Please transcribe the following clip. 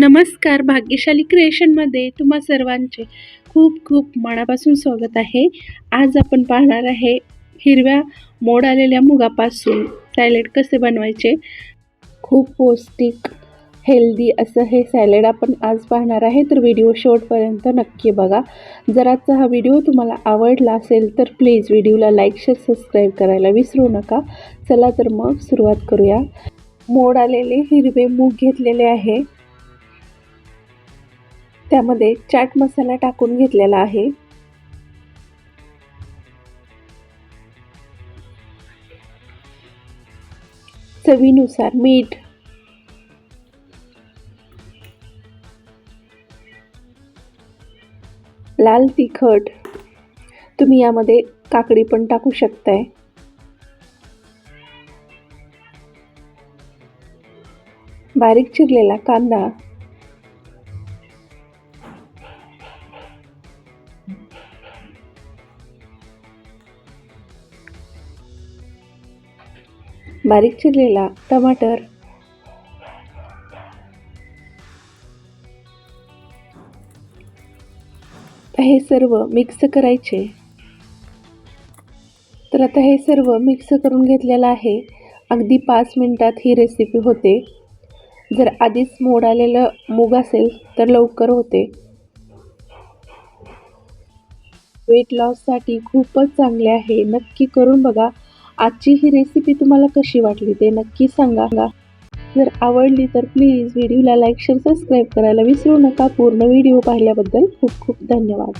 नमस्कार भाग्यशाली क्रिएशनमध्ये तुम्हा सर्वांचे खूप खूप मनापासून स्वागत आहे. आज आपण पाहणार आहे हिरव्या मोड आलेल्या मुगापासून. सॅलेड कसे बनवायचे? खूप पौष्टिक हेल्दी असं हे सॅलेड आपण आज पाहणार आहे. तर व्हिडिओ शेवटपर्यंत नक्की बघा. जर आजचा हा व्हिडिओ तुम्हाला आवडला असेल तर प्लीज व्हिडिओला लाईक शेअर सबस्क्राईब करायला विसरू नका. चला तर मग सुरुवात करूया. मोड आलेले हिरवे मूग घेतलेले आहे. त्यामध्ये चाट मसाला टाकून घेतलेला आहे. चवीनुसार मीठ. लाल तिखट. तुम्ही यामध्ये काकडी पण टाकू शकताय. बारीक चिरलेला कांदा. बारीक चिरलेला टमाटर. हे सर्व मिक्स करायचे. तर आता हे सर्व मिक्स करून घेतलेलं आहे. अगदी पाच मिनटात ही रेसिपी होते. जर आधीच मोड आलेलं मूग असेल तर लवकर होते. वेट लॉससाठी खूपच चांगले आहे. नक्की करून बघा. आजची ही रेसिपी तुम्हाला कशी वाटली ते नक्की सांगा. जर आवडली तर प्लीज व्हिडिओला लाईक शेअर सबस्क्राईब करायला विसरू नका. पूर्ण व्हिडिओ पाहिल्याबद्दल खूप खूप धन्यवाद.